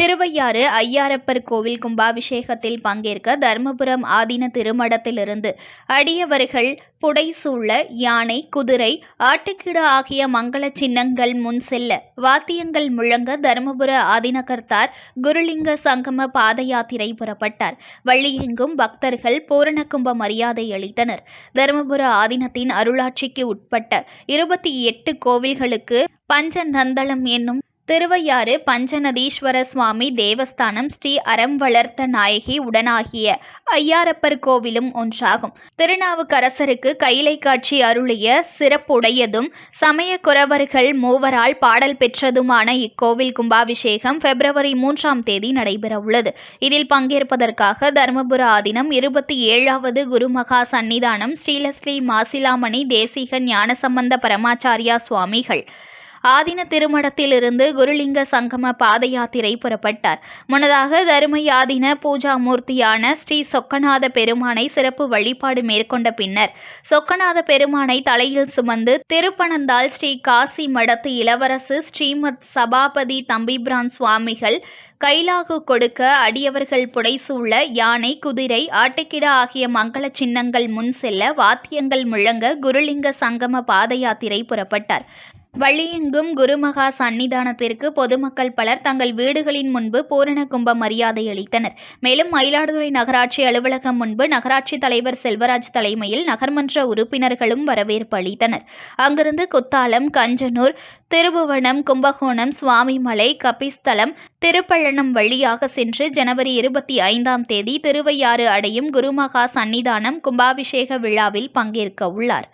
திருவையாறு ஐயாரப்பர் கோவில் கும்பாபிஷேகத்தில் பங்கேற்க தருமபுரம் ஆதீன திருமடத்திலிருந்து அடியவர்கள் புடைசூழ யானை குதிரை ஆட்டுக்கிடு ஆகிய மங்கள சின்னங்கள் முன் செல்ல வாத்தியங்கள் முழங்க தருமபுர ஆதினகர்த்தார் குருலிங்க சங்கம பாத யாத்திரை புறப்பட்டார். வள்ளியெங்கும் பக்தர்கள் பூரணகும்ப மரியாதை அளித்தனர். தருமபுர ஆதீனத்தின் அருளாட்சிக்கு உட்பட்ட இருபத்தி எட்டு கோவில்களுக்கு பஞ்சநந்தளம் என்னும் திருவையாறு பஞ்சநதீஸ்வர சுவாமி தேவஸ்தானம் ஸ்ரீ அறம் வளர்த்த நாயகி உடனாகிய ஐயாரப்பர் கோவிலும் ஒன்றாகும். திருநாவுக்கரசருக்கு கைலை காட்சி அருளிய சிறப்புடையதும் சமய குறவர்கள் மூவரால் பாடல் பெற்றதுமான இக்கோவில் கும்பாபிஷேகம் பிப்ரவரி மூன்றாம் தேதி நடைபெறவுள்ளது இதில் பங்கேற்பதற்காக தருமபுர ஆதீனம் இருபத்தி ஏழாவது குருமகா சன்னிதானம் ஸ்ரீலஸ்ரீ மாசிலாமணி தேசிக ஞானசம்பந்த பரமாச்சாரியா சுவாமிகள் ஆதின திருமடத்திலிருந்து குருலிங்க சங்கம பாத யாத்திரை புறப்பட்டார். முன்னதாக தருமயாதின பூஜா மூர்த்தியான ஸ்ரீ சொக்கநாத பெருமானை சிறப்பு வழிபாடு மேற்கொண்ட பின்னர் சொக்கநாத பெருமானை தலையில் சுமந்து திருப்பனந்தாள் ஸ்ரீ காசி மடத்து இளவரசு ஸ்ரீமத் சபாபதி தம்பிபிரான் சுவாமிகள் கைலாகு கொடுக்க அடியவர்கள் புடைசூழ யானை குதிரை ஆட்டுக்கிட ஆகிய மங்கள சின்னங்கள் முன் செல்ல வாத்தியங்கள் முழங்க குருலிங்க சங்கம பாத யாத்திரை புறப்பட்டார். வழியெங்கும் குருமகா சன்னிதானத்திற்கு பொதுமக்கள் பலர் தங்கள் வீடுகளின் முன்பு பூரண கும்ப மரியாதை அளித்தனர். மேலும் மயிலாடுதுறை நகராட்சி அலுவலகம் முன்பு நகராட்சி தலைவர் செல்வராஜ் தலைமையில் நகர்மன்ற உறுப்பினர்களும் வரவேற்பு அளித்தனர். அங்கிருந்து குத்தாலம் கஞ்சனூர் திருபுவனம் கும்பகோணம் சுவாமிமலை கபிஸ்தலம் திருப்பழனம் வழியாக சென்று ஜனவரி இருபத்தி ஐந்தாம் தேதி திருவையாறு அடையும் குருமகா சன்னிதானம் கும்பாபிஷேக விழாவில் பங்கேற்க உள்ளார்.